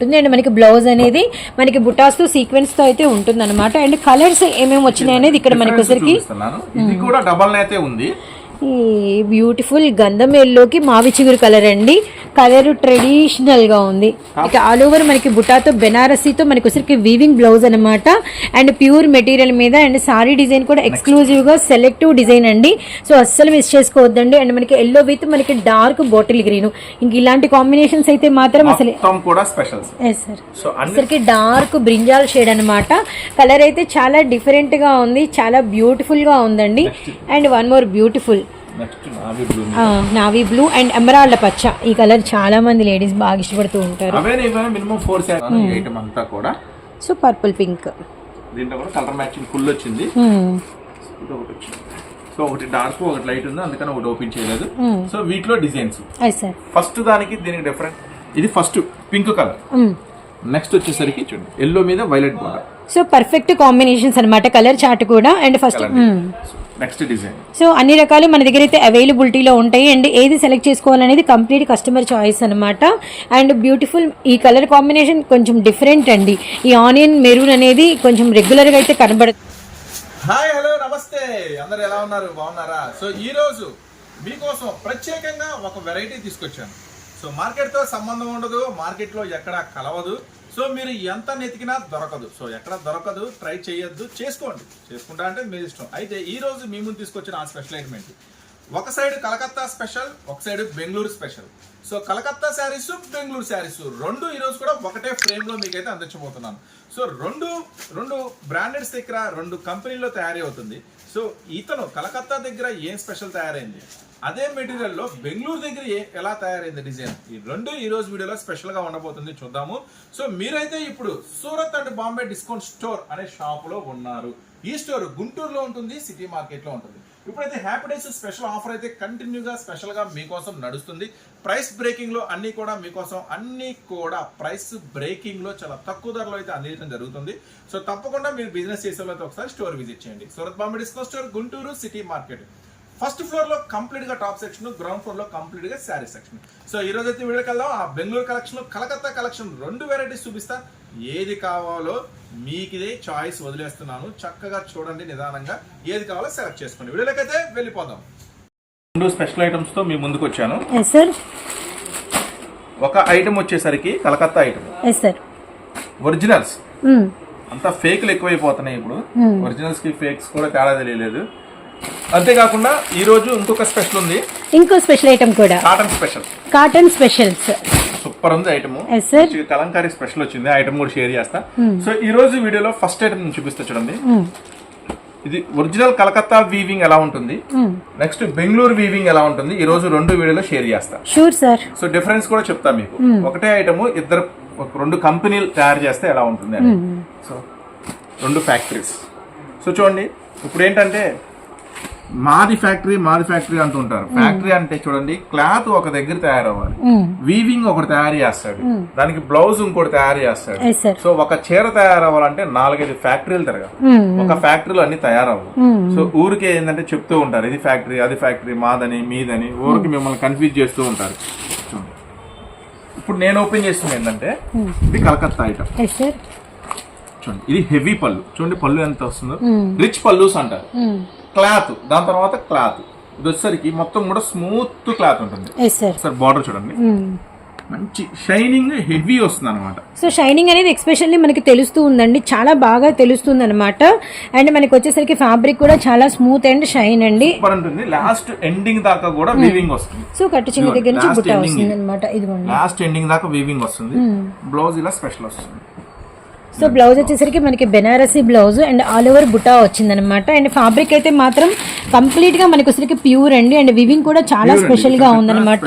ఉంటుంది. అండ్ మనకి బ్లౌజ్ అనేది మనకి బుటాస్తో సీక్వెన్స్తో అయితే ఉంటుంది అనమాట అండ్ కలర్స్ ఏమేమి వచ్చినాయి అనేది ఇక్కడ మనకి ఇది కూడా డబల్ అయితే ఉంది. ఈ బ్యూటిఫుల్ గంధం ఎల్లోకి మావి చిగురు కలర్ అండి. కలర్ ట్రెడిషనల్గా ఉంది. ఇక ఆల్ ఓవర్ మనకి బుటాతో బెనారసీతో మనకి వచ్చరికి వీవింగ్ బ్లౌజ్ అనమాట అండ్ ప్యూర్ మెటీరియల్ మీద అండ్ సారీ డిజైన్ కూడా ఎక్స్క్లూజివ్గా సెలెక్టివ్ డిజైన్ అండి. సో అస్సలు మిస్ చేసుకోవద్దండి. అండ్ మనకి ఎల్లో విత్ మనకి డార్క్ బాటిల్ గ్రీన్ ఇంక ఇలాంటి కాంబినేషన్స్ అయితే మాత్రం అసలు అసలుకి డార్క్ బ్రింజాల్ షేడ్ అన్నమాట. కలర్ అయితే చాలా డిఫరెంట్గా ఉంది. చాలా బ్యూటిఫుల్గా ఉందండి. And one more beautiful navy blue navy blue and emerald పచ్చ. ఈ కలర్ చాలా మంది లేడీస్ బాగా ఇష్టపడుతూ ఉంటారు. మినిమం ఫోర్ ఐటమ్ అంతా కూడా. So purple pink. దీంట్లో కూడా కలర్ మ్యాచింగ్ ఫుల్ వచ్చింది. ఇది ఒకటి వచ్చింది. సో ఒకటి డార్క్ ఒకటి లైట్ ఉంది. అందుకని ఒకటి ఓపెన్ చేయలేదు. సో వీటిలో డిజైన్స్ సార్ ఫస్ట్ దానికి దీనికి డిఫరెంట్ ఇది ఫస్ట్ పింక్ కలర్ నెక్స్ట్ వచ్చేసరికి చూడండి ఎల్లో మీద violet border so perfect combinations అన్నమాట. కలర్ చార్ట్ కూడా. And first next design so అన్ని రకాలు మన దగ్గర అయితే అవైలబిలిటీలో ఉంటాయి. అండ్ ఏది సెలెక్ట్ చేసుకోవాలనేది కంప్లీట్ కస్టమర్ చాయిస్ అనమాట అండ్ బ్యూటిఫుల్ ఈ కలర్ కాంబినేషన్ కొంచెం డిఫరెంట్ అండి. ఈ ఆనియన్ మెరూన్ అనేది కొంచెం రెగ్యులర్గా అయితే కనబడుతుంది హాయ్ హలో నమస్తే. అందరు ఎలా ఉన్నారు? బాగున్నారా? సో ఈ రోజు మీకోసం ప్రత్యేకంగా ఒక వెరైటీ తీసుకొచ్చాను. సో మార్కెట్తో సంబంధం ఉండదు. మార్కెట్లో ఎక్కడ కలవదు. సో మీరు ఎంత నెతికినా దొరకదు. సో ఎక్కడ దొరకదు ట్రై చేయొద్దు చేసుకోండి. చేసుకుంటా అంటే మీ ఇష్టం. అయితే ఈ రోజు మీ ముందు తీసుకొచ్చిన ఆ స్పెషల్ ఏంటి? ఒక సైడ్ కలకత్తా స్పెషల్ ఒక side Bengaluru special so Calcutta saris Bengaluru saris రెండు ఈ రోజు కూడా ఒకటే ఫ్రేమ్లో మీకైతే అందించబోతున్నాను. సో రెండు రెండు బ్రాండెడ్స్ దగ్గర రెండు కంపెనీల్లో తయారీ అవుతుంది. సో ఇతను కలకత్తా దగ్గర ఏం స్పెషల్ తయారైంది? అదే మెటీరియల్లో బెంగళూరు దగ్గర ఎలా తయారైంది డిజైన్? ఈ రెండు ఈ రోజు వీడియోలో స్పెషల్గా ఉండబోతుంది చూద్దాము. సో మీరైతే ఇప్పుడు Surat and Bombay discount store అనే షాప్లో ఉన్నారు. ఈ స్టోర్ గుంటూరులో ఉంటుంది సిటీ మార్కెట్లో ఉంటుంది. ఇప్పుడైతే హ్యాపీ డేస్ స్పెషల్ ఆఫర్ అయితే కంటిన్యూగా స్పెషల్గా మీకోసం నడుస్తుంది. ప్రైస్ బ్రేకింగ్లో అన్ని కూడా మీకోసం అన్ని కూడా ప్రైస్ బ్రేకింగ్లో చాలా తక్కువ ధరలో అయితే అందించడం జరుగుతుంది. సో తప్పకుండా మీరు బిజినెస్ చేసే వాళ్ళైతే ఒకసారి స్టోర్ విజిట్ చేయండి. Surat Bombay discount store Guntur city market. First ఫ్లోర్లో కంప్లీట్గా టాప్ సెక్షన్ గ్రౌండ్ ఫ్లోర్లో కంప్లీట్గా శారీ సెక్షన్. సో ఈ రోజు అయితే వీడియోకి వెళ్దాం. ఆ బెంగళూరు కలెక్షన్ కలకత్తా కలెక్షన్ రెండు వెరైటీస్ చూపిస్తా. ఏది కావాలో మీకు ఇదే చాయిస్ వదిలేస్తున్నాను. చక్కగా చూడండి నిదానంగా. ఏది కావాలో సెలెక్ట్ చేసుకోండి. వీడియోలోకి అయితే వెళ్ళిపోదాం. రెండు స్పెషల్ ఐటమ్స్తో మీ ముందుకు వచ్చాను. ఒక ఐటమ్ వచ్చేసరికి కలకత్తా ఐటమ్ ఒరిజినల్స్ అంతా ఫేక్లు ఎక్కువైపోతున్నాయి ఇప్పుడు. ఒరిజినల్స్కి ఫేక్స్ కూడా తేడా తెలియలేదు. అంతేకాకుండా ఈ రోజు ఇంకొక స్పెషల్ ఉంది. ఇంకో స్పెషల్ ఐటమ్ కూడా. Cotton special cotton specials super ఉంది ఐటమ్. కలంకారీ స్పెషల్ వచ్చింది. ఐటమ్ కూడా షేర్ చేస్తా. సో ఈ రోజు వీడియోలో ఫస్ట్ ఐటమ్ చూపిస్తా చూడండి. ఇది ఒరిజినల్ కలకత్తా వీవింగ్ ఎలా ఉంటుంది? నెక్స్ట్ బెంగళూరు వీవింగ్ ఎలా ఉంటుంది? ఈ రోజు రెండు వీడియోలో షేర్ చేస్తా. షూర్ సార్ సో డిఫరెన్స్ కూడా చెప్తా మీకు. ఒకటే ఐటమ్ ఇద్దరు రెండు కంపెనీలు తయారు చేస్తే ఎలా ఉంటుంది అని. సో రెండు ఫ్యాక్టరీస్. సో చూడండి ఇప్పుడు ఏంటంటే మాది ఫ్యాక్టరీ మాది ఫ్యాక్టరీ అంటుంటారు. ఫ్యాక్టరీ అంటే చూడండి క్లాత్ ఒక దగ్గర తయారవ్వాలి. వీవింగ్ ఒకటి తయారు చేస్తాడు. దానికి బ్లౌజ్ ఇంకోటి తయారు చేస్తాడు. సో ఒక చీర తయారవ్వాలంటే నాలుగైదు ఫ్యాక్టరీలు తిరగాలి. ఒక ఫ్యాక్టరీలో అన్ని తయారవ్వవు సో ఊరికే ఏంటంటే చెప్తూ ఉంటారు ఇది ఫ్యాక్టరీ అది ఫ్యాక్టరీ మాదని మీదని. ఊరికి మిమ్మల్ని కన్ఫ్యూజ్ చేస్తూ ఉంటారు. చూడండి. ఇప్పుడు నేను ఓపెన్ చేస్తుంది ఏంటంటే ఇది కలకత్తా ఐటమ్. చూడండి ఇది హెవీ పళ్ళు. చూడండి పళ్ళు ఎంత వస్తుందో. రిచ్ పళ్ళుస్ అంటారు. క్లాత్. దాని తర్వాత క్లాత్. ఇది వచ్చేసరికి మొత్తం కూడా స్మూత్ క్లాత్ ఉంటుంది. సార్ బార్డర్ చూడండి. మంచి షైనింగ్ హెవీ వస్తుంది అనమాట సో షైనింగ్ అనేది ఎక్స్పెషల్లీ మనకి తెలుస్తూ ఉందండి. చాలా బాగా తెలుస్తుంది అనమాట అండ్ మనకి వచ్చేసరికి ఫ్యాబ్రిక్ కూడా చాలా స్మూత్ అండ్ షైన్ అండి. ఉంటుంది. లాస్ట్ ఎండింగ్ దాకా కూడా వీవింగ్ వస్తుంది. సో కట్టు చిన్న దగ్గర నుంచి బుట్ట వస్తుంది ఇది. అనమాట ఇదిగోండి. లాస్ట్ ఎండింగ్ దాకా వీవింగ్ వస్తుంది. బ్లౌజ్ ఇలా స్పెషల్ వస్తుంది. సో బ్లౌజ్ వచ్చేసరికి మనకి Banarasi blouse and all over buta వచ్చింది అనమాట అండ్ ఫ్యాబ్రిక్ అయితే మాత్రం కంప్లీట్గా మనకి వచ్చేసరికి ప్యూర్ అండి. అండ్ వివింగ్ కూడా చాలా స్పెషల్గా ఉందన్నమాట.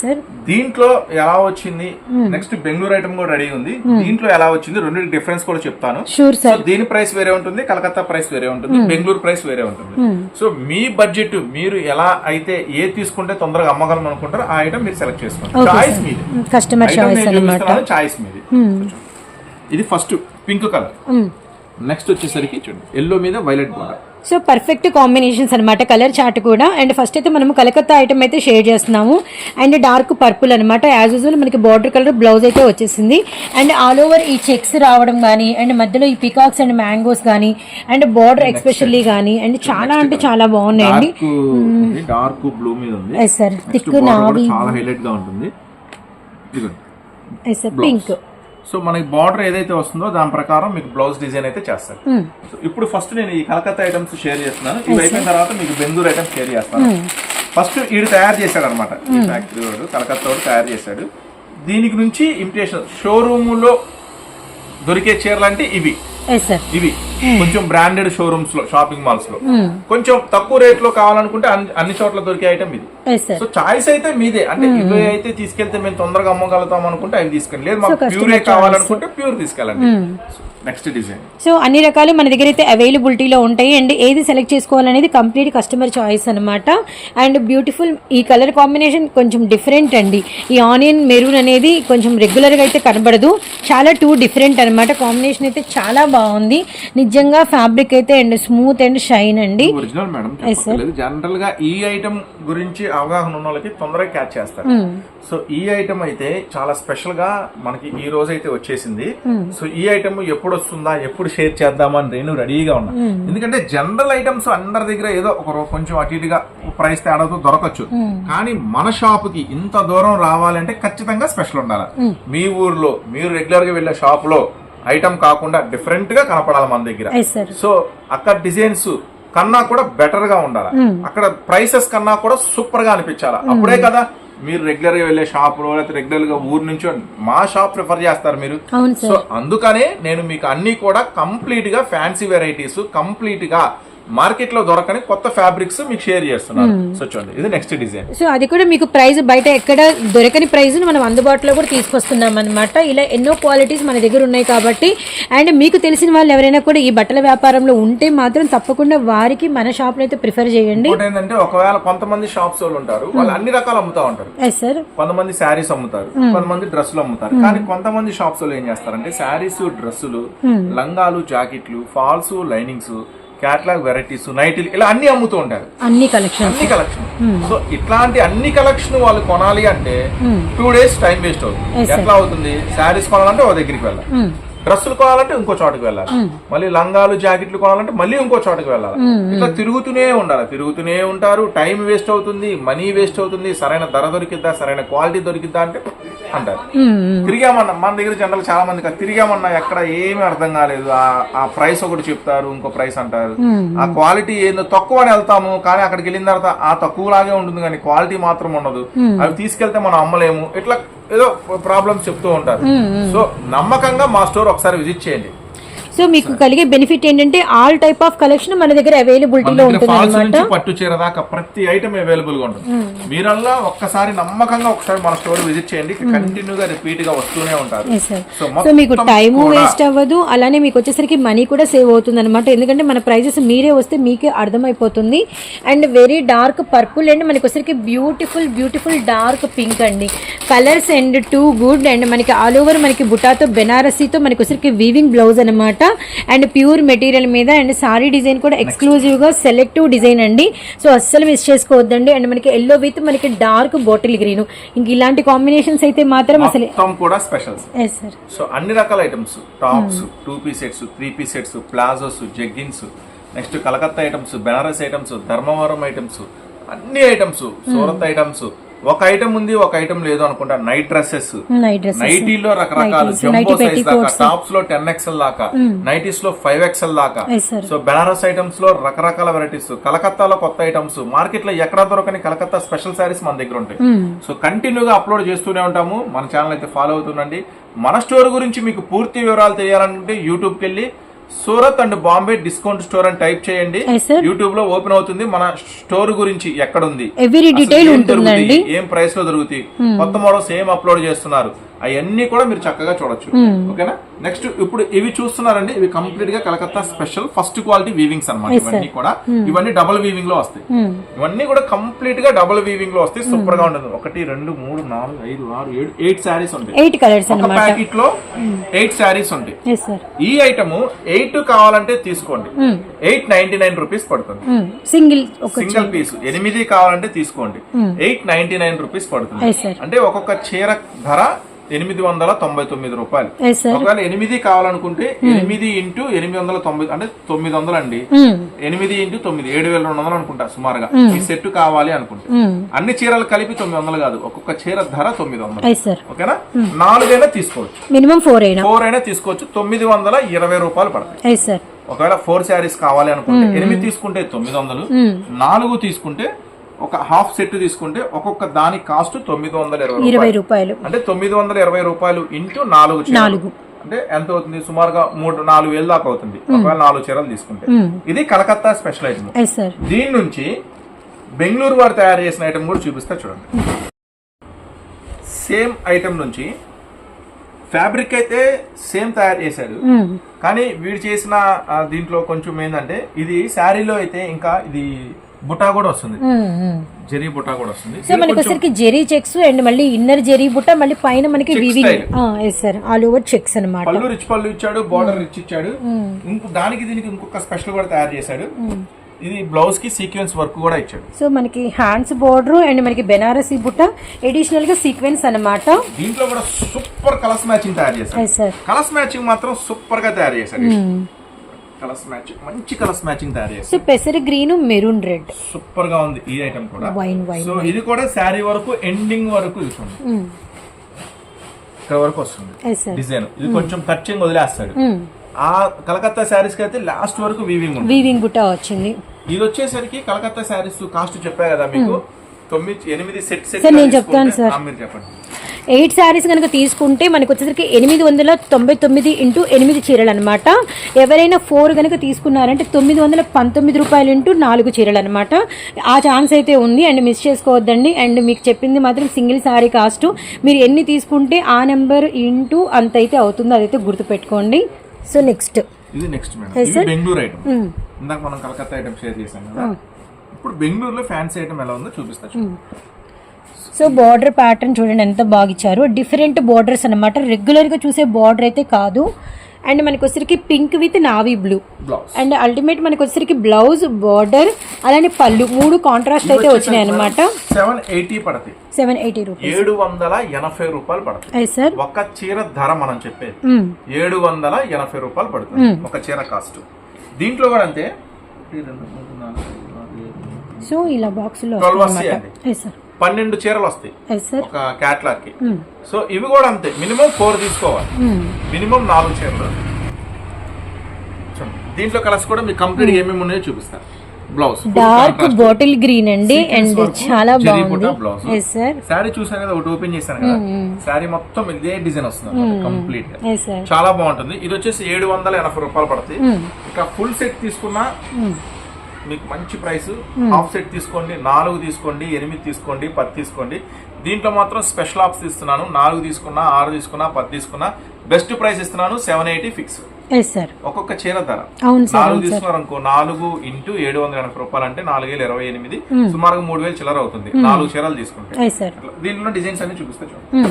సార్ దీంట్లో ఎలా వచ్చింది? నెక్స్ట్ బెంగళూరు ఐటమ్ కూడా రెడీ ఉంది. దీంట్లో ఎలా వచ్చింది? రెండు డిఫరెన్స్ కూడా చెప్తాను. షూర్ సార్ దీని ప్రైస్ వేరే ఉంటుంది కలకత్తా ప్రైస్ వేరే ఉంటుంది బెంగళూరు ప్రైస్ వేరే ఉంటుంది. సో మీ బడ్జెట్ మీరు ఎలా అయితే ఏ తీసుకుంటే తొందరగా అమ్మగలం అనుకుంటారో ఆ ఐటమ్ మీరు సెలెక్ట్ చేసుకోండి. చాయిస్. మీది. కస్టమర్ చాయిస్ చాయిస్ మీది. ఇది ఫస్ట్ పింక్ కలర్ నెక్స్ట్ వచ్చేసరికి చూడండి ఎల్లో మీద violet border so perfect combinations అనమాట కలర్ చార్ట్ కూడా. అండ్ ఫస్ట్ అయితే మనము కలకత్తా ఐటమ్ అయితే షేర్ చేస్తున్నాము. అండ్ డార్క్ పర్పుల్ అనమాట యాజ్ యూజువల్ మనకి బార్డర్ కలర్ బ్లౌజ్ అయితే వచ్చేసింది. అండ్ ఆల్ ఓవర్ ఈ చెక్స్ రావడం కానీ అండ్ మధ్యలో ఈ పికాక్స్ అండ్ మ్యాంగోస్ కానీ అండ్ బార్డర్ ఎక్స్పెషల్లీ కానీ అండ్ చాలా అంటే చాలా బాగున్నాయండి. డార్క్ బ్లూ మీద ఉంది. సార్ థిక్ నావి చాలా హైలైట్గా ఉంటుంది. ఇదిగోండి. ఎస్ సార్ పింక్ సో మనకి బార్డర్ ఏదైతే వస్తుందో దాని ప్రకారం మీకు బ్లౌజ్ డిజైన్ అయితే చేస్తారు. Hmm. సో ఇప్పుడు ఫస్ట్ నేను ఈ కలకత్తా ఐటమ్స్ షేర్ చేస్తున్నాను. ఇవి అయిపోయిన తర్వాత మీకు బెంగళూరు ఐటమ్స్ షేర్ చేస్తాను. Hmm. ఫస్ట్ వీడు తయారు చేశాడు అనమాట ఈ ఫ్యాక్టరీ వాడు కలకత్తా వాడు తయారు చేశాడు. దీనికి నుంచి ఇమిటేషన్ షోరూమ్లో దొరికే చీరలు అంటే ఇవి ఇవి. కొంచెం బ్రాండెడ్ షోరూమ్స్లో షాపింగ్ మాల్స్లో. Hmm. కొంచెం తక్కువ రేట్లో కావాలనుకుంటే అన్ని- చోట్ల దొరికే ఐటమ్ ఇది. సో చాయిస్ అయితే మీదే. అంటే ఇవి అయితే తీసుకెళ్తే మేము తొందరగా అమ్మగలుగుతాం అనుకుంటే అవి తీసుకెళ్ళి లేదు మాకు ప్యూరే కావాలనుకుంటే ప్యూర్ తీసుకెళ్ళండి. నెక్స్ట్ డిజైన్ సో అన్ని రకాలు మన దగ్గర అయితే అవైలబిలిటీలో ఉంటాయి. అండ్ ఏది సెలెక్ట్ చేసుకోవాలనేది కంప్లీట్ కస్టమర్ చాయిస్ అనమాట అండ్ బ్యూటిఫుల్ ఈ కలర్ కాంబినేషన్ కొంచెం డిఫరెంట్ అండి. ఈ ఆనియన్ మెరూన్ అనేది కొంచెం రెగ్యులర్గా అయితే కనబడదు. చాలా టూ డిఫరెంట్ అనమాట కాంబినేషన్ అయితే చాలా బాగుంది. నిజంగా ఫ్యాబ్రిక్ అయితే అండ్ స్మూత్ అండ్ షైన్ అండి. ఒరిజినల్ మేడం జనరల్గా ఈ ఐటమ్ గురించి అవగాహన ఉన్న వాళ్ళకి తొందరగా క్యాచ్ చేస్తారు. సో ఈ ఐటమ్ అయితే చాలా స్పెషల్గా మనకి ఈ రోజు అయితే వచ్చేసింది. సో ఈ ఐటమ్ ఎప్పుడు వస్తుందా ఎప్పుడు షేర్ చేద్దామని నేను రెడీగా ఉన్నా. ఎందుకంటే జనరల్ ఐటమ్స్ అందరి దగ్గర ఏదో ఒక కొంచెం అటు ఇటుగా ప్రైస్ తేడాతో దొరకచ్చు. కానీ మన షాప్కి ఇంత దూరం రావాలంటే ఖచ్చితంగా స్పెషల్ ఉండాలి. మీ ఊర్లో మీరు రెగ్యులర్గా వెళ్ళే షాప్లో ఐటమ్ కాకుండా డిఫరెంట్గా కనపడాలి మన దగ్గర. సో అక్కడ డిజైన్స్ కన్నా కూడా బెటర్గా ఉండాలి. అక్కడ ప్రైసెస్ కన్నా కూడా సూపర్గా అనిపించాలి. అప్పుడే కదా మీరు రెగ్యులర్గా వెళ్ళే షాప్లో లేకపోతే రెగ్యులర్గా ఊరు నుంచి మా షాప్ ప్రిఫర్ చేస్తారు మీరు. సో అందుకనే నేను మీకు అన్ని కూడా కంప్లీట్గా ఫ్యాన్సీ వెరైటీస్ కంప్లీట్గా మార్కెట్లో దొరకని కొత్త ఫ్యాబ్రిక్స్ మీకు షేర్ చేస్తున్నాను సో చూడండి ఇది నెక్స్ట్ డిజైన్ సో అది కూడా మీకు ప్రైస్ బయట ఎక్కడ దొరకని ప్రైస్ మనం అందుబాటులో కూడా తీసుకొస్తున్నాం అనమాట ఇలా ఎన్నో క్వాలిటీస్ మన దగ్గర ఉన్నాయి కాబట్టి. అండ్ మీకు తెలిసిన వాళ్ళు ఎవరైనా కూడా ఈ బట్టల వ్యాపారంలో ఉంటే మాత్రం తప్పకుండా వారికి మన షాప్లో అయితే ప్రిఫర్ చేయండి. ఏంటంటే ఒకవేళ కొంతమంది షాప్స్ వాళ్ళు ఉంటారు వాళ్ళు అన్ని రకాలు అమ్ముతా ఉంటారు. సార్ కొంతమంది శారీస్ అమ్ముతారు కొంతమంది డ్రెస్సులు అమ్ముతారు. కానీ కొంతమంది షాప్స్లో ఏం చేస్తారంటే శారీస్ డ్రెస్సులు లంగాలు జాకెట్లు ఫాల్స్ లైనింగ్స్ క్యాట్లాగ్ వెరైటీస్ నైట్లు ఇలా అన్ని అమ్ముతూ ఉంటారు అన్ని కలెక్షన్ అన్ని కలెక్షన్ సో ఇట్లాంటి అన్ని కలెక్షన్ వాళ్ళు కొనాలి అంటే టూ డేస్ టైం వేస్ట్ అవుతుంది. ఎట్లా అవుతుంది? శారీస్ కొనాలంటే ఒక దగ్గరికి వెళ్ళాలి. డ్రెస్సులు కొనాలంటే ఇంకో చోటుకి వెళ్ళాలి. మళ్ళీ లంగాలు జాకెట్లు కొనాలంటే మళ్ళీ ఇంకో చోటుకి వెళ్ళాలి. ఇట్లా తిరుగుతూనే ఉండాలి. తిరుగుతూనే ఉంటారు. టైం వేస్ట్ అవుతుంది మనీ వేస్ట్ అవుతుంది. సరైన ధర దొరికిద్దా? సరైన క్వాలిటీ దొరికిద్దా అంటే అంటారు. తిరిగామన్నా మన దగ్గర జనరల్ చాలా మంది కాదు, తిరిగామన్నా ఎక్కడ ఏమీ అర్థం కాలేదు. ఆ ఆ ప్రైస్ ఒకటి చెప్తారు ఇంకో ప్రైస్ అంటారు. ఆ క్వాలిటీ ఏందో తక్కువ అని వెళ్తాము కానీ అక్కడికి వెళ్ళిన తర్వాత ఆ తక్కువ లాగే ఉంటుంది కానీ క్వాలిటీ మాత్రం ఉండదు. అవి తీసుకెళ్తే మనం అమ్మలేము. ఇట్లా ఏదో ప్రాబ్లమ్స్ చెప్తూ ఉంటారు. సో నమ్మకంగా మా స్టోర్ ఒకసారి విజిట్ చేయండి. సో మీకు కలిగే బెనిఫిట్ ఏంటంటే ఆల్ టైప్ ఆఫ్ కలెక్షన్ మన దగ్గర అవైలబిలిటీలో ఉంటుంది అనమాట పట్టు చీర దాకా ప్రతి ఐటమ్ అవైలబుల్గా ఉంటుంది. మీరల్లా ఒక్కసారి నమ్మకంగా ఒకసారి మన స్టోర్ విజిట్ చేయండి. కంటిన్యూగా రిపీట్గా వస్తూనే ఉంటారు. సో మీకు టైం వేస్ట్ అవ్వదు. అలానే మీకు వచ్చేసరికి మనీ కూడా సేవ్ అవుతుంది అనమాట ఎందుకంటే మన ప్రైజెస్ మీరే వస్తే మీకే అర్థమైపోతుంది. And very dark purple and మనకి వచ్చేసరికి బ్యూటిఫుల్ బ్యూటిఫుల్ డార్క్ పింక్ అండి. Colours and too good and మనకి ఆల్ ఓవర్ మనకి బుటాతో బెనారసీతో మనకి వచ్చేసరికి వీవింగ్ బ్లౌజ్ అనమాట అండ్ ప్యూర్ మెటీరియల్ మీద అండ్ సారీ డిజైన్ కూడా ఎక్స్క్లూజివ్గా సెలెక్టివ్ డిజైన్ అండి. సో అస్సలు మిస్ చేసుకోవద్దండి. అండ్ మనకి ఎల్లో విత్ మనకి డార్క్ బాటిల్ గ్రీన్. ఇంక ఇలాంటి కాంబినేషన్స్ అయితే మాత్రం అసలు కూడా స్పెషల్స్. సార్ సో అన్ని రకాల items. Tops two piece sets three piece sets palazzos jeggings next Calcutta items Banaras items Dharmavaram items అన్ని ఐటమ్స్ సూరత్ ఐటమ్స్ ఒక ఐటమ్ ఉంది ఒక ఐటమ్ లేదు అనుకుంటా. నైట్ డ్రెస్సెస్ నైట్ డ్రెస్ నైటీలో రకరకాలు జంబో సైజ్ దాకా. టాప్స్లో టెన్ ఎక్స్ఎల్ దాకా నైటీస్లో ఫైవ్ ఎక్స్ఎల్ దాకా. సో బెనారస్ ఐటమ్స్లో రకరకాల వెరైటీస్ కలకత్తాలో కొత్త ఐటమ్స్ మార్కెట్లో ఎక్కడ దొరకని కలకత్తా స్పెషల్ సారీస్ మన దగ్గర ఉంటాయి. సో కంటిన్యూగా అప్లోడ్ చేస్తూనే ఉంటాము. మన ఛానల్ అయితే ఫాలో అవుతుండండి. మన స్టోర్ గురించి మీకు పూర్తి వివరాలు తెలియాలంటే యూట్యూబ్కి వెళ్ళి Surat and Bombay discount store అని టైప్ చేయండి. యూట్యూబ్లో ఓపెన్ అవుతుంది. మన స్టోర్ గురించి ఎక్కడ ఉంది అసలు detail ఏం ఉంటుందండి. దొరుకుతాయి, ఏం ప్రైస్లో దొరుకుతాయి? కొత్త మోడల్స్ ఏం అప్లోడ్ చేస్తున్నారు. అవన్నీ కూడా మీరు చక్కగా చూడొచ్చు. ఓకేనా? నెక్స్ట్ ఇప్పుడు ఇవి చూస్తున్నారండి. ఇవి కంప్లీట్గా Calcutta special first quality weavings అన్నమాట. ఇవన్నీ కూడా. ఇవన్నీ డబుల్ వీవింగ్లో వస్తాయి. ఇవన్నీ కూడా కంప్లీట్గా డబుల్ వీవింగ్లో వస్తాయి. సూపర్గా ఉంటుంది ఒకటి రెండు మూడు నాలుగు ఐదు ఆరు ఏడు ఎయిట్ శారీస్ ఉంటాయి. ఎయిట్ కలర్స్ ఒక అనమాట ప్యాకెట్లో ఎయిట్ శారీస్ ఉంటాయి. ఈ ఐటమ్ ఎయిట్ కావాలంటే తీసుకోండి. ఎయిట్ నైన్టీ నైన్ రూపీస్ పడుతుంది. సింగిల్ సింగిల్ పీస్ ఎనిమిది కావాలంటే తీసుకోండి. ఎయిట్ నైన్టీ నైన్ రూపీస్ పడుతుంది. అంటే ఒక్కొక్క చీర ధర ఎనిమిది వందల తొంభై తొమ్మిది రూపాయలు. ఒకవేళ ఎనిమిది కావాలనుకుంటే ఎనిమిది ఇంటూ ఎనిమిది వందల తొంభై అంటే తొమ్మిది వందలు అండి. ఎనిమిది ఇంటూ తొమ్మిది ఏడు వేల రెండు వందలు అనుకుంటా సుమారుగా. ఈ సెట్ కావాలి అనుకుంటే. అన్ని చీరలు కలిపి తొమ్మిది వందలు కాదు. ఒక్కొక్క చీర ధర తొమ్మిది వందలు. ఓకేనా? నాలుగైనా తీసుకోవచ్చు. మినిమం ఫోర్ అయినా? ఫోర్ అయినా తీసుకోవచ్చు. తొమ్మిది వందల ఇరవై రూపాయలు పడతాయి. ఒకవేళ ఫోర్ శారీస్ కావాలి అనుకుంటే ఎనిమిది తీసుకుంటే తొమ్మిది వందలు నాలుగు తీసుకుంటే ఒక హాఫ్ సెట్ తీసుకుంటే ఒక్కొక్క దాని కాస్ట్ తొమ్మిది వందల ఇరవై రూపాయలు. అంటే తొమ్మిది వందల ఇరవై రూపాయలు ఇంటూ నాలుగు చీరలు. నాలుగు. అంటే ఎంత అవుతుంది? సుమారుగా మూడు నాలుగు వేలు దాకా అవుతుంది. ఒకవేళ నాలుగు చీరలు తీసుకుంటే. ఇది కలకత్తా స్పెషల్ ఐటమ్. దీని నుంచి బెంగళూరు వారు తయారు చేసిన ఐటమ్ కూడా చూపిస్తా చూడండి. సేమ్ ఐటమ్ నుంచి ఫ్యాబ్రిక్ అయితే సేమ్ తయారు చేశాడు కానీ వీడు చేసిన దీంట్లో కొంచెం ఏంటంటే ఇది శారీలో అయితే ఇంకా ఇది బుటా కూడా వస్తుంది. జరీ బుటా కూడా వస్తుంది. సో మనకి వచ్చరికి జెరీ చెక్స్ అండ్ మళ్ళీ ఇన్నర్ జెరీ బుట్ట మళ్ళీ పైన మనకి weaving sir all over checks అనమాట పళ్ళు రిచ్ పళ్ళు ఇచ్చాడు బార్డర్ రిచ్ ఇచ్చాడు. ఇంకో దానికి దీనికి ఇంకొక స్పెషల్ కూడా తయారు చేశాడు. ఇది బ్లౌజ్కి సీక్వెన్స్ వర్క్ కూడా ఇచ్చాడు. సో మనకి హ్యాండ్స్ బోర్డర్ అండ్ మనకి బెనారసీ బుట్ట ఎడిషనల్గా సీక్వెన్స్ అనమాట దీంట్లో కూడా సూపర్ కలర్స్ మ్యాచింగ్ తయారు సార్ కలర్స్ మ్యాచింగ్ మాత్రం సూపర్గా తయారు చేశాడు. కలర్స్ మ్యాచింగ్ మంచి కలర్స్ మ్యాచింగ్ తయారు చేశాడు సో పెసర గ్రీన్ మెరూన్ రెడ్. సూపర్గా ఉంది ఈ ఐటమ్ కూడా. వైన్ వైన్ సో ఇది కూడా శారీ వరకు ఎండింగ్ వరకు ఇస్తుంది ఇక్కడ వరకు వస్తుంది. డిజైన్. ఇది కొంచెం టచింగ్ వదిలేస్తాడు. ఆ కలకత్తా శారీస్కి అయితే లాస్ట్ వరకు వీవింగ్ వీవింగ్ బుట్ట వచ్చింది. ఇది వచ్చేసరికి కలకత్తా శారీస్ కాస్ట్ చెప్పా కదా మీకు? తొమ్మిది ఎనిమిది సెట్ సెట్ నేను చెప్తాను సార్. మీరు చెప్పండి. ఎయిట్ శారీస్ కనుక తీసుకుంటే మనకు వచ్చేసరికి ఎనిమిది వందల తొంభై తొమ్మిది ఇంటూ ఎనిమిది చీరలు అనమాట ఎవరైనా ఫోర్ కనుక తీసుకున్నారంటే తొమ్మిది వందల పంతొమ్మిది రూపాయలు ఇంటూ నాలుగు చీరలు అనమాట ఆ ఛాన్స్ అయితే ఉంది. అండ్ మిస్ చేసుకోవద్దండి. అండ్ మీకు చెప్పింది మాత్రం సింగిల్ శారీ కాస్ట్. మీరు ఎన్ని తీసుకుంటే ఆ నెంబర్ ఇంటూ అంత అయితే అవుతుందో అదైతే గుర్తుపెట్టుకోండి. So next. ఇది నెక్స్ట్ మేడం. Yes, ఇది sir. బెంగళూరు ఐటమ్ ఇందాక మనం కలకత్తా ఐటమ్ షేర్ చేసాం కదా. ఇప్పుడు బెంగళూరులో ఫ్యాన్సీ ఐటమ్ ఎలా ఉందో చూపిస్తా చూడండి. సో బార్డర్ ప్యాటర్న్ చూడండి ఎంత బాగా ఇచ్చారు డిఫరెంట్ బార్డర్స్ అనమాట రెగ్యులర్గా చూసే బార్డర్ అయితే కాదు. అండ్ మనకి వచ్చరికి pink with navy blue. And ultimate మనకి వచ్చరికి బ్లౌజ్ బార్డర్ అలానే పళ్ళు మూడు కాంట్రాస్ట్ అయితే వచ్చినాయి అనమాట సెవెన్ ఎయిటీ పడతాయి. Seven eighty rupees. ఏడు వందల ఎనభై రూపాయలు పడతాయి. సార్ ఒక చీర ధర మనం చెప్పేది. ఏడు వందల ఎనభై రూపాయలు పడుతుంది. ఒక చీర కాస్ట్. దీంట్లో కూడా అంతే. సో ఇలా వస్తాయండి. అయ్యి సార్ పన్నెండు చీరలు వస్తాయి సార్ ఒక క్యాట్లాగ్కి మ్మ్. సో ఇవి కూడా అంతే. మినిమం ఫోర్ తీసుకోవాలి. మ్మ్. మినిమం నాలుగు చీరలు. దీంట్లో కలర్స్ కూడా మీకు కంప్లీట్ ఏమేమి ఉన్నాయో చూపిస్తాను. బ్లౌజ్ డార్క్ బాటిల్ గ్రీన్ అండి. అండ్ చాలా బాగుంది. బ్లౌజ్ సార్ చూసాను కదా ఒకటి ఓపెన్ చేశాను కదా. శారీ మొత్తం ఇదే డిజైన్ వస్తుంది కంప్లీట్గా సార్ చాలా బాగుంటుంది. ఇది వచ్చేసి ఏడు వందల ఎనభై రూపాయలు పడుతుంది. ఇక ఫుల్ సెట్ తీసుకున్నా మీకు మంచి ప్రైస్. హాఫ్ సెట్ తీసుకోండి నాలుగు తీసుకోండి ఎనిమిది తీసుకోండి పది తీసుకోండి. దీంట్లో మాత్రం స్పెషల్ ఆఫ్స్ ఇస్తున్నాను. నాలుగు తీసుకున్నా ఆరు తీసుకున్నా పది తీసుకున్నా. బెస్ట్ ప్రైస్ ఇస్తున్నాను సెవెన్ ఎయిటీ ఫిక్స్. ఒక్కొక్క చీర ధర. నాలుగు తీసుకున్నారు అనుకో నాలుగు ఇంటూ ఏడు వందల ఎనభై రూపాయలు అంటే నాలుగు వేల ఇరవై ఎనిమిది. సుమారుగా మూడు వేలు చిల్లర అవుతుంది. నాలుగు చీరలు తీసుకుంటే. దీంట్లో డిజైన్స్ అన్ని చూపిస్తా చూడండి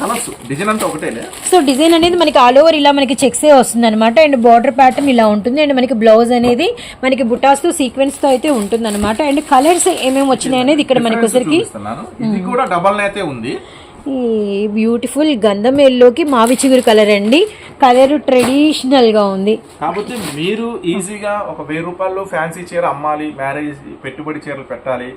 కలర్స్ డిజైన్ అంతా ఒకటేలే సో డిజైన్ అనేది మనకి ఆల్ ఓవర్ ఇలా మనకి చెక్సే వస్తుంది అనమాట అండ్ బార్డర్ ప్యాటర్న్ ఇలా ఉంటుంది. అండ్ మనకి బ్లౌజ్ అనేది మనకి బుటాస్తో సీక్వెన్స్తో అయితే ఉంటుంది అనమాట అండ్ కలర్స్ ఏమేమి వచ్చినాయి అనేది ఇక్కడ మనకి ఇది కూడా డబల్ నేతే ఉంది. ఈ బ్యూటిఫుల్ గంధం ఎల్లోకి మావి చిగురు కలర్ అండి. కలర్ ట్రెడిషనల్గా ఉంది. కాకపోతే మీరు ఈజీగా ఒక వెయ్యి రూపాయలు ఫ్యాన్సీ చీర అమ్మాలి మ్యారేజ్ పెట్టుబడి చీరలు పెట్టాలి.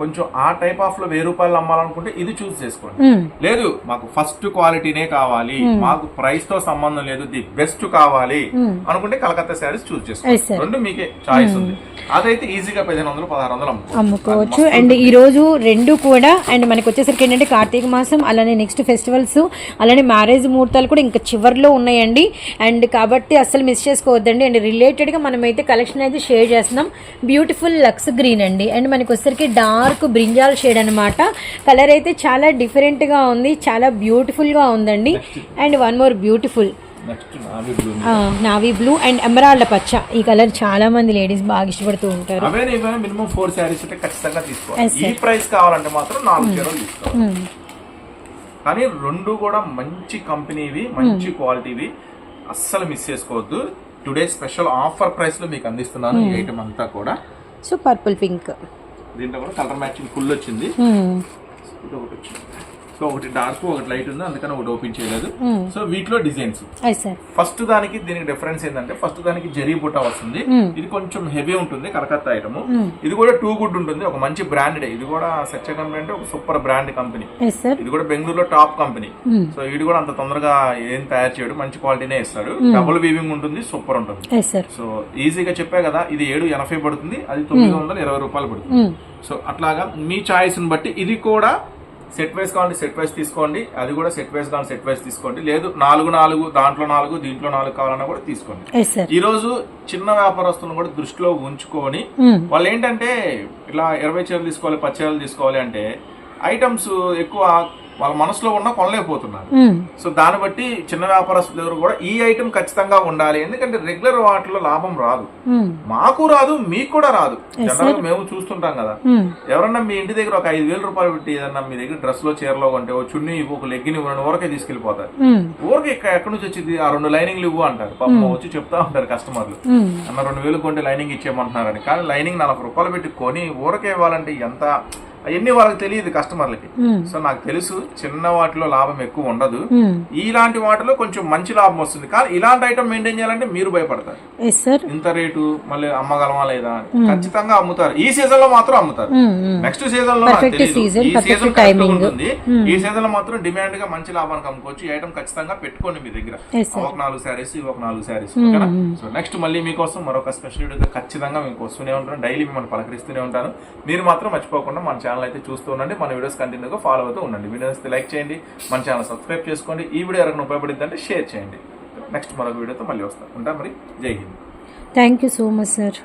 కొంచెం ఆ టైప్ ఆఫ్లో వెయ్యి రూపాయలు అమ్మాలనుకుంటే ఇది చూస్ చేసుకోండి. లేదు మాకు ఫస్ట్ క్వాలిటీనే కావాలి. మాకు ప్రైస్తో సంబంధం లేదు ది బెస్ట్ కావాలి. అనుకుంటే కలకత్తా శారీస్ చూస్ చేసుకోండి. రెండు మీకే చాయిస్ ఉంది. అదైతే ఈజీగా పదిహేను వందలు పదహారు వందలు అమ్ముకోవచ్చు. అండ్ ఈ రోజు రెండు కూడా అండ్ మనకి వచ్చేసరికి ఏంటంటే కార్తీక మాసం అలానే అలానే నెక్స్ట్ ఫెస్టివల్స్ అలానే మ్యారేజ్ ముహూర్తాలు కూడా ఇంకా చివరిలో ఉన్నాయండి. అండ్ కాబట్టి అస్సలు మిస్ చేసుకోవద్దండి. అండ్ రిలేటెడ్గా మనమైతే కలెక్షన్ అయితే షేర్ చేస్తున్నాం. బ్యూటిఫుల్ లక్స్ గ్రీన్ అండి. అండ్ మనకి వచ్చరికి డార్క్ బ్రింజాల్ షేడ్ అనమాట కలర్ అయితే చాలా డిఫరెంట్గా ఉంది. చాలా బ్యూటిఫుల్గా ఉందండి. And one more beautiful navy blue and emerald పచ్చ ఈ కలర్ చాలా మంది లేడీస్ బాగా ఇష్టపడుతూ ఉంటారు. మినిమం ఫోర్ శారీస్ అయితే ఖచ్చితంగా తీసుకోవాలి. ఈ ప్రైస్ కావాలంటే మాత్రం నాలుగు చీరలు తీసుకోవాలి. కానీ రెండు కూడా మంచి కంపెనీవి మంచి క్వాలిటీవి. అస్సలు మిస్ చేసుకోవద్దు. టుడే స్పెషల్ ఆఫర్ ప్రైస్లో మీకు అందిస్తున్నాను ఈ ఐటమ్ అంతా కూడా. So purple pink. దీంట్లో కూడా కలర్ మ్యాచింగ్ ఫుల్ వచ్చింది. ఇది ఒకటి వచ్చింది. సో ఒకటి డార్క్ ఒకటి లైట్ ఉంది అందుకని ఒకటి ఓపెన్ చేయలేదు. సో వీటిలో డిజైన్స్ ఫస్ట్ దానికి దీనికి డిఫరెన్స్ ఏంటంటే ఫస్ట్ దానికి జరీ బుట్ట వస్తుంది. ఇది కొంచెం హెవీ ఉంటుంది కలకత్తా ఐటమ్ ఇది కూడా టూ గుడ్ ఉంటుంది ఒక మంచి బ్రాండెడ్ ఇది కూడా సచ్చ కంపెనీ అంటే ఒక సూపర్ బ్రాండ్ కంపెనీ ఇది కూడా బెంగళూరులో టాప్ కంపెనీ సో ఇది కూడా అంత తొందరగా ఏం తయారు చేయడు మంచి క్వాలిటీనే ఇస్తాడు. డబుల్ వీవింగ్ ఉంటుంది సూపర్ ఉంటుంది. సో ఈజీగా చెప్పా కదా ఇది ఏడు ఎనభై పడుతుంది అది తొమ్మిది వందల ఇరవై రూపాయలు పడుతుంది. సో అట్లాగా మీ చాయిస్ని బట్టి ఇది కూడా సెట్ వైస్ కావాలంటే సెట్ వైస్ తీసుకోండి. అది కూడా సెట్ వైస్ కావాలి సెట్ వైస్ తీసుకోండి. లేదు నాలుగు నాలుగు దాంట్లో నాలుగు దీంట్లో నాలుగు కావాలన్నా కూడా తీసుకోండి. ఈ రోజు చిన్న వ్యాపారస్తులను కూడా దృష్టిలో ఉంచుకొని వాళ్ళు ఏంటంటే ఇలా ఇరవై చీరలు తీసుకోవాలి పది చీరలు తీసుకోవాలి అంటే ఐటమ్స్ ఎక్కువ వాళ్ళ మనసులో ఉన్న కొనలేకపోతున్నారు. సో దాన్ని బట్టి చిన్న వ్యాపారస్తుల దగ్గర కూడా ఈ ఐటమ్ ఖచ్చితంగా ఉండాలి. ఎందుకంటే రెగ్యులర్ వాటిలో లాభం రాదు. మాకు రాదు మీకు కూడా రాదు. జనరల్ మేము చూస్తుంటాం కదా. ఎవరన్నా మీ ఇంటి దగ్గర ఒక ఐదు వేల రూపాయలు పెట్టి ఏదన్నా మీ దగ్గర డ్రెస్లో చీరలో కొంటే ఓ చున్నీ ఇవ్వు, ఒక లెగ్గిని ఇవ్వండి ఊరకే తీసుకెళ్ళిపోతారు ఊరికి ఎక్కడి నుంచి వచ్చింది? ఆ రెండు లైనింగ్లు ఇవ్వు అంటారు. పాపం వచ్చి చెప్తా ఉంటారు కస్టమర్లు. అన్న రెండు వేలు కొంటే లైనింగ్ ఇచ్చేయమంటున్నారని. కానీ లైనింగ్ నలభై రూపాయలు పెట్టి కొని ఊరకే ఇవ్వాలంటే ఎంత అవన్నీ వాళ్ళకి తెలియదు కస్టమర్లకి. సో నాకు తెలుసు చిన్న వాటిలో లాభం ఎక్కువ ఉండదు. ఇలాంటి వాటిలో కొంచెం మంచి లాభం వస్తుంది. కానీ ఇలాంటి ఐటమ్ మెయింటైన్ చేయాలంటే మీరు భయపడతారు. ఇంత రేటు మళ్ళీ అమ్మగలమా లేదా ఖచ్చితంగా అమ్ముతారు. ఈ సీజన్లో మాత్రం అమ్ముతారు. నెక్స్ట్ సీజన్లో ఈ సీజన్. ఉంటుంది. ఈ సీజన్లో మాత్రం డిమాండ్గా మంచి లాభానికి అమ్ముకోవచ్చు. ఈ ఐటమ్ ఖచ్చితంగా పెట్టుకోండి మీ దగ్గర. ఒక నాలుగు శారీస్ ఒక నాలుగు శారీస్. సో నెక్స్ట్ మళ్ళీ మీకోసం మరొక స్పెషల్ ఖచ్చితంగా మీకు వస్తూనే ఉంటాను. డైలీ మిమ్మల్ని పలకరిస్తూనే ఉంటాను. మీరు మాత్రం మర్చిపోకుండా మన ఛానల్ అయితే చూస్తూ ఉండండి. మన వీడియోస్ కంటిన్యూగా ఫాలో అవుతూ ఉండండి. వీడియోస్ లైక్ చేయండి. మన ఛానల్ సబ్స్క్రైబ్ చేసుకోండి. ఈ వీడియో ఎవరైనా ఉపయోగపడింది అంటే షేర్ చేయండి. నెక్స్ట్ మరొక వీడియోతో మళ్ళీ వస్తాం. ఉంటా మరి? జై Hind. Thank you so much sir